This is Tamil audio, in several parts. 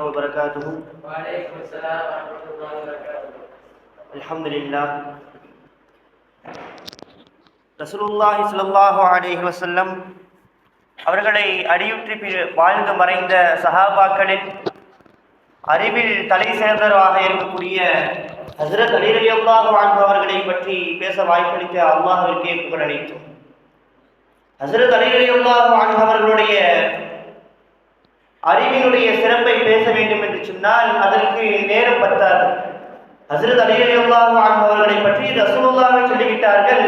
وبركاته وعليكم السلام ورحمة الله وبركاته الحمد لله ரசூலுல்லாஹி ஸல்லல்லாஹு அலைஹி வஸல்லம் அவர்களை அடியுற்றி பி- வாழ்ந்து மறைந்த சஹாபாக்களில் அறிவில் தலை சேர்ந்தவராக இருக்கக்கூடிய ஹசரத் அலி ரலியல்லாஹு அன்ஹு அவர்களை பற்றி பேச வாய்ப்பளித்த அல்லாஹ்விற்கே புகழ் அளித்தோம் ஹசரத் அலி ரலியல்லாஹு அன்ஹு அவர்களுடைய அறிவினுடைய சிறப்பை பேச வேண்டும் என்று சொன்னால் அதற்கு நேரம் பத்தாது. ஹசரத் அலியல்லாஹு அன்ஹு அவர்களை பற்றி ரசூலுல்லாஹ் சொல்லிவிட்டார்கள்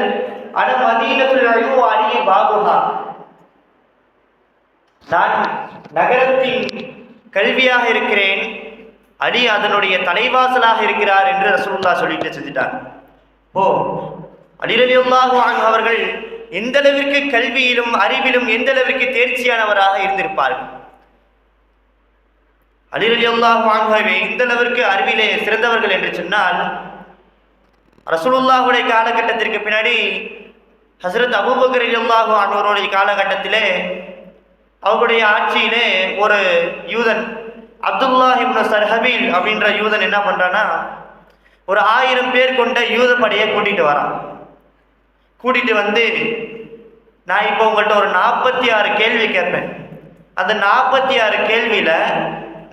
அன மதீனத்துல் அழிவு அலி பாபுஹா. நான் நகரத்தின் கல்வியாக இருக்கிறேன் அலி அதனுடைய தலைவாசலாக இருக்கிறார் என்று ரசூலுல்லா சொல்லிட்டு செஞ்சுட்டார் ஓ அலி ரலியல்லாஹு அன்ஹு அவர்கள் எந்த அளவிற்கு கல்வியிலும் அறிவிலும் எந்த அளவிற்கு தேர்ச்சியானவராக இருந்திருப்பார்கள்? அலி ரலியல்லாஹு அன்ஹுவை இந்த அளவிற்கு அறிவிலே சிறந்தவர்கள் என்று சொன்னால் ரசூலுல்லாஹுடைய காலகட்டத்திற்கு பின்னாடி ஹசரத் அபூபக்கர் ரலியல்லாஹு அன்ஹுடைய காலகட்டத்திலே அவருடைய ஆட்சியிலே ஒரு யூதன் அப்துல்லாஹ் இப்னு சர்ஹபீல் அப்படின்ற யூதன் என்ன பண்றான்னா ஒரு ஆயிரம் பேர் கொண்ட யூத படையை கூட்டிகிட்டு வரான். கூட்டிகிட்டு வந்து நான் இப்போ உங்கள்கிட்ட ஒரு நாற்பத்தி ஆறு கேள்வி கேட்பேன். அந்த நாற்பத்தி ஆறு கேள்வியில்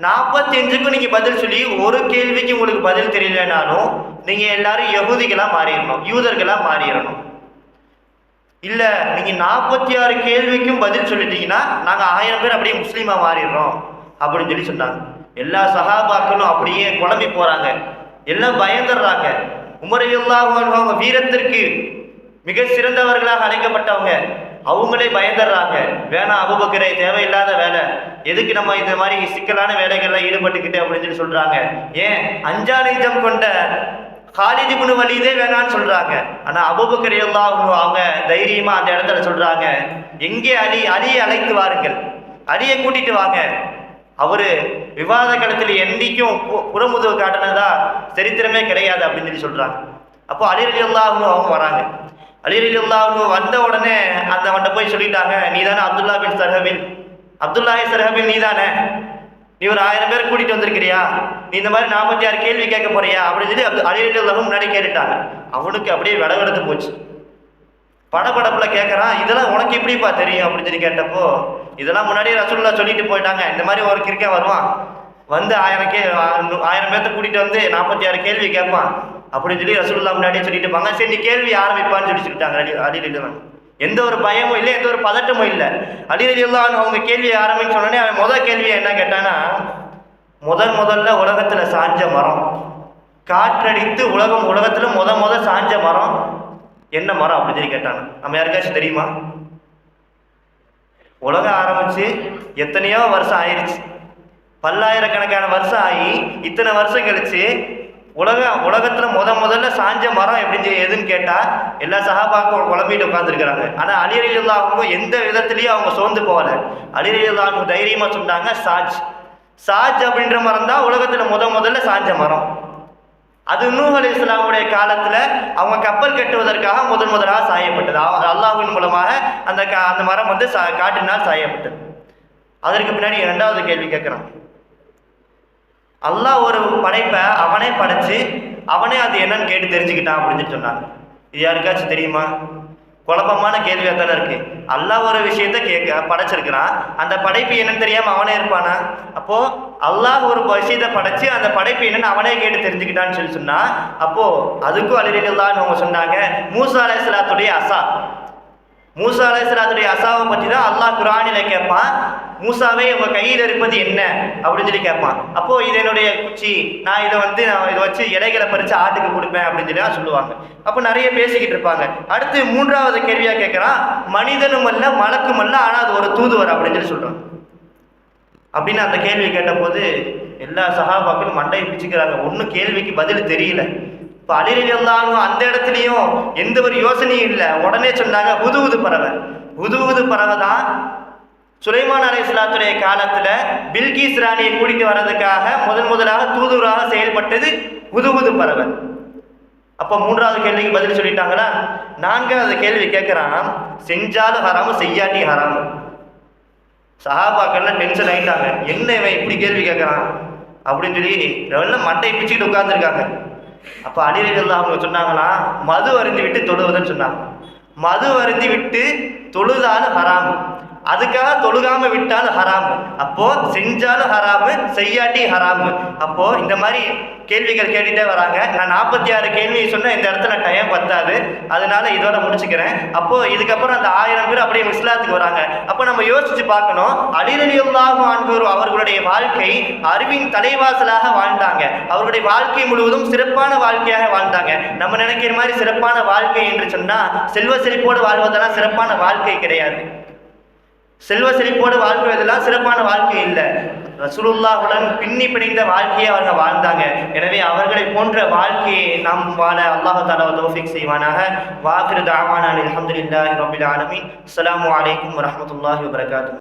நாற்பத்தி அஞ்சுக்கும் நீங்க பதில் சொல்லி ஒரு கேள்விக்கு உங்களுக்கு பதில் தெரியலனாலும் நீங்க எல்லாரும் யகுதிகளா மாறிடணும் யூதர்களா மாறிடணும். இல்ல நீங்க நாற்பத்தி ஆறு கேள்விக்கும் பதில் சொல்லிட்டீங்கன்னா நாங்க ஆயிரம் பேர் அப்படியே முஸ்லீமா மாறிடுறோம் அப்படின்னு சொல்லி சொன்னாங்க. எல்லா சகாபாக்களும் அப்படியே குழம்பி போறாங்க. எல்லாம் பயந்துடுறாங்க. உமரையெல்லாம் அவங்க வீரத்திற்கு மிக சிறந்தவர்களாக அழைக்கப்பட்டவங்க. அவங்களே பயந்துடுறாங்க வேணாம் அபுபக்கரே தேவையில்லாத வேலை. எதுக்கு நம்ம இந்த மாதிரி சிக்கலான வேலைகள்லாம் ஈடுபட்டுக்கிட்டு அப்படின்னு சொல்லி சொல்றாங்க. ஏன்? அஞ்சா நெஞ்சம் கொண்ட காலிதி குணு வலிதே வேணான்னு சொல்றாங்க. ஆனா அபுபக்கர் எல்லாம் அவங்க தைரியமா அந்த இடத்துல சொல்றாங்க. எங்கே அலி? அலியை அழைத்து வாருங்கள். அலியை கூட்டிட்டு வாங்க. அவரு விவாத களத்தில் என்றைக்கும் பு- காட்டினதா சரித்திரமே கிடையாது அப்படின்னு சொல்லி சொல்றாங்க. அப்போ அலிரலி எல்லாம் அவங்க வராங்க. அலி வந்த உடனே அந்த அவன்கிட்ட போய் சொல்லிட்டாங்க நீ தானே அப்துல்லா பின் சர்ஹபின். அப்துல்லாஹி சர்ஹபின் நீ தானே நீ ஒரு ஆயிரம் பேர் கூட்டிட்டு வந்திருக்கிறியா? நீ இந்த மாதிரி நாற்பத்தி ஆறு கேள்வி கேட்க போறியா? அப்படின்னு சொல்லி அப்து அலி முன்னாடி கேட்டுட்டாங்க. அவனுக்கு அப்படியே விடவெடுத்து போச்சு. படப்படப்பில் கேட்கறான் இதெல்லாம் உனக்கு எப்படிப்பா தெரியும்? அப்படின்னு சொல்லி கேட்டப்போ இதெல்லாம் முன்னாடியே ரசூல்லா சொல்லிட்டு போயிட்டாங்க. இந்த மாதிரி ஒரு கிரிக்கெட் வருவான். வந்து ஆயிரம் கே ஆயிரம் பேர்த்த கூட்டிட்டு வந்து நாற்பத்தி ஆறு கேள்வி கேட்பான். அப்படின்னு சொல்லி ரசூல்லா முன்னாடியே சொல்லிட்டு இருப்பாங்க. சரி நீ கேள்வி ஆரம்பிப்பான்னு சொல்லி சொல்லிட்டாங்க. அடி அலி எந்த ஒரு பயமும் இல்லை எந்த ஒரு பதட்டமும் இல்லை. அலி அவங்க கேள்வியை ஆரம்பிச்சு சொன்னோடனே அவன் முதல் கேள்வியை என்ன கேட்டானா முதல் முதல்ல உலகத்தில் சாஞ்ச மரம். காற்றடித்து உலகம் உலகத்தில் முத முத சாஞ்ச மரம் என்ன மரம் அப்படின்னு சொல்லி கேட்டாங்க. நம்ம யாருக்காச்சும் தெரியுமா? உலகம் ஆரம்பிச்சு எத்தனையோ வருஷம் ஆயிடுச்சு பல்லாயிரக்கணக்கான வருஷம் ஆகி இத்தனை வருஷம் கழிச்சு உலக உலகத்துல முத முதல்ல சாஞ்ச மரம் எப்படி எதுன்னு கேட்டா எல்லா சகாபாக்கும் குழம்பிட்டு உட்காந்துருக்கிறாங்க ஆனா அலிரலில்லா அவங்க எந்த விதத்திலயும் அவங்க சோர்ந்து போகல. அலிரலில்லா அவங்க தைரியமா சொன்னாங்க சாஜ். சாஜ் அப்படின்ற மரம் தான் உலகத்துல முத முதல்ல சாஞ்ச மரம். அது நூஹ் அலி இஸ்லாமுடைய காலத்துல அவங்க கப்பல் கட்டுவதற்காக முதன் முதலாக சாயப்பட்டது. அல்லாஹின் மூலமாக அந்த கா- அந்த மரம் வந்து சா- காட்டினால் சாயப்பட்டது. அதற்கு பின்னாடி இரண்டாவது கேள்வி கேட்கிறான். அல்லாஹ் ஒரு படைப்பை அவனே படைச்சு அவனே அது என்னன்னு கேட்டு தெரிஞ்சுக்கிட்டான் அப்படின்னு சொன்னான் சொன்னாங்க. இது யாருக்காச்சும் தெரியுமா? குழப்பமான கேள்வியாக தானே இருக்கு. அல்லாஹ் ஒரு விஷயத்த கேட்க படைச்சிருக்கிறான். அந்த படைப்பு என்னன்னு தெரியாம அவனே இருப்பானா? அப்போ அல்லாஹ் ஒரு விஷயத்தை படைச்சு அந்த படைப்பு என்னன்னு அவனே கேட்டு தெரிஞ்சுக்கிட்டான்னு சொல்லி சொன்னா அப்போ அதுக்கும் அலிரலான்னு அவங்க சொன்னாங்க. மூசா அலைஹிஸ்ஸலாத்துடைய அசா. மூசா அலைஹிஸ்ஸலாத்துடைய அசாவை பற்றி தான் அல்லாஹ் குரானில கேட்பான். மூசாவே உங்க கையில் இருப்பது என்ன? அப்படின்னு சொல்லி கேட்பான். அப்போ இது என்னுடைய குச்சி. நான் இதை வந்து நான் இதை வச்சு இலைகளை பறிச்சு ஆட்டுக்கு கொடுப்பேன் அப்படின்னு சொல்லி தான் சொல்லுவாங்க. அப்போ நிறைய பேசிக்கிட்டு இருப்பாங்க. அடுத்து மூன்றாவது கேள்வியா கேட்கறான். மனிதனும் அல்ல மலக்கும் அல்ல ஆனால் அது ஒரு தூதுவர் அப்படின்னு சொல்லி சொல்றான். அப்படின்னு அந்த கேள்வி கேட்டபோது எல்லா சகாபாக்களும் மண்டையை பிச்சுக்கிறாங்க. ஒன்றும் கேள்விக்கு பதில் தெரியல. இப்போ அலிரலி அந்த இடத்துலையும் எந்த ஒரு யோசனையும் இல்லை. உடனே சொன்னாங்க உதுவுது பறவை. உதுவுது பறவை தான் சுலைமான் அலை இஸ்லாத்துடைய காலத்தில் பில்கிஸ் ராணியை கூட்டிட்டு வர்றதுக்காக முதன் முதலாக தூதுவராக செயல்பட்டது உதுவுது பறவை. அப்போ மூன்றாவது கேள்விக்கு பதில் சொல்லிட்டாங்களா? நான்காவது கேள்வி கேட்குறான் செஞ்சாலும் ஹராமு செய்யாட்டி ஹராமு. சஹாபாக்கள்லாம் டென்ஷன் ஆகிட்டாங்க என்ன இவன் இப்படி கேள்வி கேட்குறான் அப்படின்னு சொல்லி மண்டை பிச்சுக்கிட்டு உட்காந்துருக்காங்க அப்போ அலிரலில்லா அவங்க சொன்னாங்களா மது அருந்தி விட்டு தொழுவதுன்னு சொன்னாங்க. மது அருந்தி விட்டு தொழுதாலும் ஹராமு. அதுக்காக தொழுகாம விட்டாலும் ஹராமு. அப்போ செஞ்சாலும் ஹராமு செய்யாட்டி ஹராமு. அப்போ இந்த மாதிரி கேள்விகள் கேட்டுட்டே வராங்க. நான் நாற்பத்தி ஆறு கேள்வி சொன்ன இந்த இடத்துல டைம் பத்தாது. அதனால இதோட முடிச்சுக்கிறேன். அப்போ இதுக்கப்புறம் அந்த ஆயிரம் பேர் அப்படியே இஸ்லாத்துக்கு வராங்க. அப்போ நம்ம யோசிச்சு பார்க்கணும். அலிரலியுல்லாஹு அன்பர் அவர்களுடைய வாழ்க்கை அறிவின் தலைவாசலாக வாழ்ந்தாங்க. அவர்களுடைய வாழ்க்கை முழுவதும் சிறப்பான வாழ்க்கையாக வாழ்ந்தாங்க. நம்ம நினைக்கிற மாதிரி சிறப்பான வாழ்க்கை என்று சொன்னா செல்வ செழிப்போடு வாழ்வதெல்லாம் சிறப்பான வாழ்க்கை கிடையாது. செல்வ செழிப்போடு வாழ்வதெல்லாம் சிறப்பான வாழ்க்கை இல்லை. ரசூலுல்லாஹுடன் பின்னி பிணைந்த வாழ்க்கையை அவங்க வாழ்ந்தாங்க. எனவே அவர்களை போன்ற வாழ்க்கையை நாம் வாழ அல்லாஹு தாலா தௌஃபிக் செய்வானாக. வாக்கிரு தாவான அலமதுல்லாஹி ரபில் ஆலமின். அஸ்லாம் வலைக்கம் வரமத்துல்லாஹி வபரகாத்துஹு.